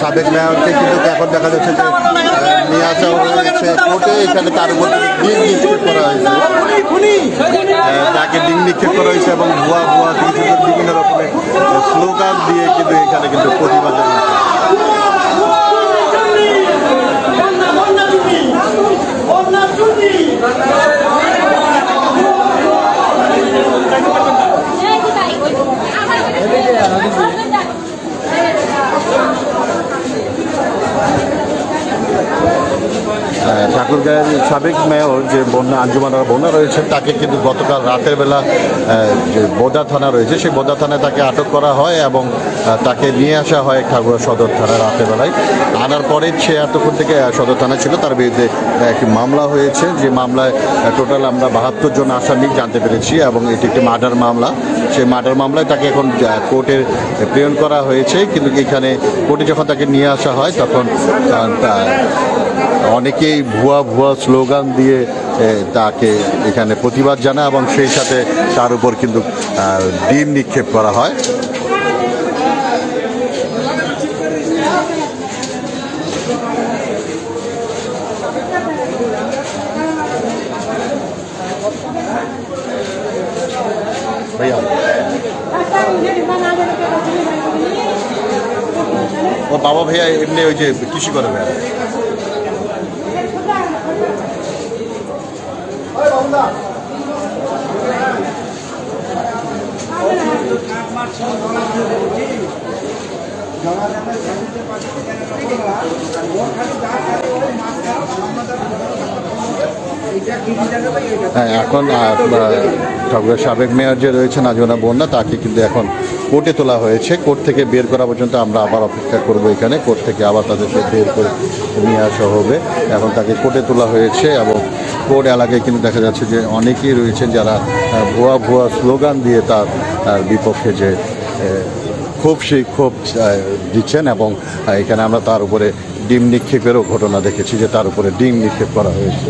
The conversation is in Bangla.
সাবেক মেয়রকে কিন্তু এখন দেখা যাচ্ছে যে নিয়ে আসা হয়েছে কোর্টে। এখানে তার উপর ডিম নিক্ষেপ করা হয়েছে। তাকে ডিম নিক্ষেপ করা হয়েছে এবং ভুয়া ভুয়া বিভিন্ন রকমের স্লোগান দিয়ে কিন্তু এখানে কিন্তু ঠাকুরগাঁয়ের সাবেক মেয়র যে বন্যা আঞ্জুমানার বন্যা রয়েছে, তাকে কিন্তু গতকাল রাতের বেলা যে বোদা থানা রয়েছে, সেই বোদা থানায় তাকে আটক করা হয় এবং তাকে নিয়ে আসা হয় ঠাকুর সদর থানা রাতের বেলায় আনার পরে সে এতক্ষণ থেকে সদর থানায় ছিল, তার বিরুদ্ধে একটি মামলা হয়েছে। যে মামলায় টোটাল আমরা বাহাত্তর জন আসামি জানতে পেরেছি এবং এটি একটি মার্ডার মামলা। সেই মার্ডার মামলায় তাকে এখন কোর্টে প্রেরণ করা হয়েছে। কিন্তু এখানে কোর্টে যখন তাকে নিয়ে আসা হয়, তখন অনেকেই ভুয়া ভুয়া স্লোগান দিয়ে তাকে এখানে প্রতিবাদ জানায় এবং সেই সাথে তার উপর কিন্তু ডিম নিক্ষেপ করা হয় ভাইয়া ও বাবা ভাইয়া এমনি ওই যে কৃষি করে ভাইয়া। হ্যাঁ এখন ঠাকুরের সাবেক মেয়র যে রয়েছেন আজনা বন্যা, তাকে কিন্তু এখন কোর্টে তোলা হয়েছে। কোর্ট থেকে বের করা পর্যন্ত আমরা আবার অপেক্ষা করব এখানে। কোর্ট থেকে আবার তাদেরকে বের করে নিয়ে আসা হবে। এখন তাকে কোর্টে তোলা হয়েছে এবং কোর্ট এলাকায় কিন্তু দেখা যাচ্ছে যে অনেকেই রয়েছেন যারা ভুয়া ভুয়া স্লোগান দিয়ে তার বিপক্ষে যে ক্ষোভ, সেই ক্ষোভ দিচ্ছেন এবং এখানে আমরা তার উপরে ডিম নিক্ষেপেরও ঘটনা দেখেছি যে তার উপরে ডিম নিক্ষেপ করা হয়েছে।